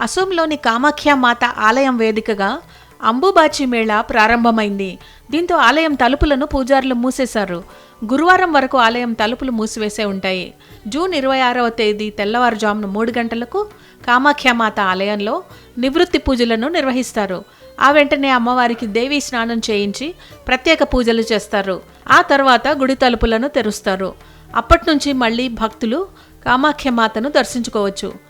అసోంలోని కామాఖ్య మాత ఆలయం వేదికగా అంబుబాచి మేళా ప్రారంభమైంది. దీంతో ఆలయం తలుపులను పూజారులు మూసేశారు. గురువారం వరకు ఆలయం తలుపులు మూసివేసే ఉంటాయి. జూన్ ఇరవై ఆరవ తేదీ తెల్లవారుజామున మూడు గంటలకు కామాఖ్య మాత ఆలయంలో నివృత్తి పూజలను నిర్వహిస్తారు. ఆ వెంటనే అమ్మవారికి దేవీ స్నానం చేయించి ప్రత్యేక పూజలు చేస్తారు. ఆ తర్వాత గుడి తలుపులను తెరుస్తారు. అప్పటి నుంచి మళ్ళీ భక్తులు కామాఖ్య మాతను దర్శించుకోవచ్చు.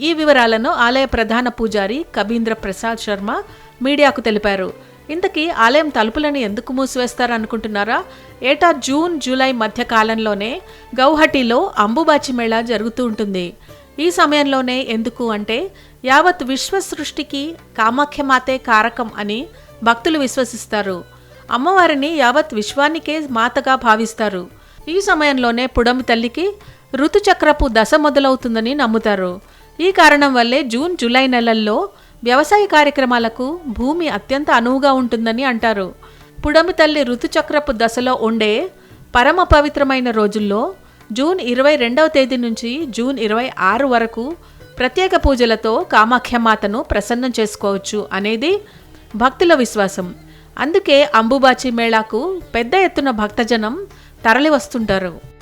ఈ వివరాలను ఆలయ ప్రధాన పూజారి కబీంద్ర ప్రసాద్ శర్మ మీడియాకు తెలిపారు. ఇంతకీ ఆలయం తలుపులను ఎందుకు మూసివేస్తారనుకుంటున్నారా? ఏటా జూన్ జూలై మధ్య కాలంలోనే గౌహటిలో అంబుబాచి మేళా జరుగుతూ ఉంటుంది. ఈ సమయంలోనే ఎందుకు అంటే యావత్ విశ్వ సృష్టికి కామాఖ్యమాతే కారకం అని భక్తులు విశ్వసిస్తారు. అమ్మవారిని యావత్ విశ్వానికే మాతగా భావిస్తారు. ఈ సమయంలోనే పుడమి తల్లికి ఋతుచక్రపు దశ మొదలవుతుందని నమ్ముతారు. ఈ కారణం వల్లే జూన్ జూలై నెలల్లో వ్యవసాయ కార్యక్రమాలకు భూమి అత్యంత అనువుగా ఉంటుందని అంటారు. పుడమి తల్లి ఋతుచక్రపు దశలో ఉండే పరమ పవిత్రమైన రోజుల్లో జూన్ ఇరవై రెండవ తేదీ నుంచి జూన్ ఇరవై ఆరు వరకు ప్రత్యేక పూజలతో కామాఖ్యమాతను ప్రసన్నం చేసుకోవచ్చు అనేది భక్తుల విశ్వాసం. అందుకే అంబుబాచి మేళాకు పెద్ద ఎత్తున భక్తజనం తరలి వస్తుంటారు